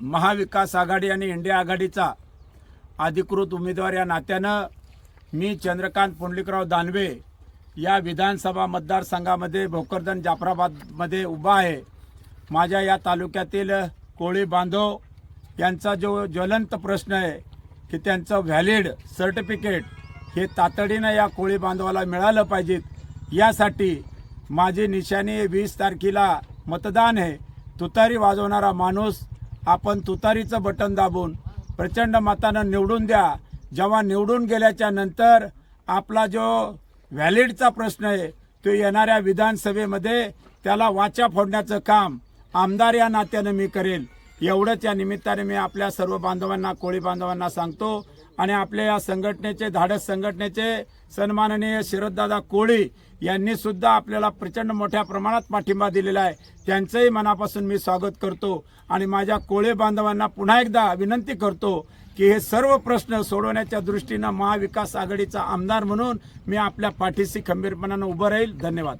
महाविकास आघाडी आणि इंडिया आघाडीचा अधिकृत उमेदवार या नात्यानं मी चंद्रकांत पुंडलिकराव दानवे या विधानसभा मतदारसंघामध्ये भोकरदन जाफराबादमध्ये उभा आहे. माझ्या या तालुक्यातील कोळी बांधव यांचा जो ज्वलंत प्रश्न आहे की त्यांचं व्हॅलिड सर्टिफिकेट हे तातडीनं या कोळी बांधवाला मिळालं पाहिजेत यासाठी माझी निशाणी वीस तारखेला मतदान आहे. तुतारी वाजवणारा माणूस आपण तुतारीचं बटन दाबून प्रचंड मतानं निवडून द्या. जेव्हा निवडून गेल्याच्यानंतर आपला जो व्हॅलिडचा प्रश्न आहे तो येणाऱ्या विधानसभेमध्ये त्याला वाचा फोडण्याचं काम आमदार या नात्यानं मी करेल एवढंच या निमित्ताने मी आपल्या सर्व बांधवांना कोळी बांधवांना सांगतो आणि आपल्या या संघटनेचे धाडस संघटनेचे सन्माननीय शरददादा कोळी यांनी सुद्धा आपल्याला प्रचंड मोठ्या प्रमाणात पाठिंबा दिलेला आहे. त्यांचंही मनापासून मी स्वागत करतो आणि माझ्या कोळी बांधवांना पुन्हा एकदा विनंती करतो की हे सर्व प्रश्न सोडवण्याच्या दृष्टीनं महाविकास आघाडीचा आमदार म्हणून मी आपल्या पाठीशी खंबीरपणानं उभं राहील. धन्यवाद.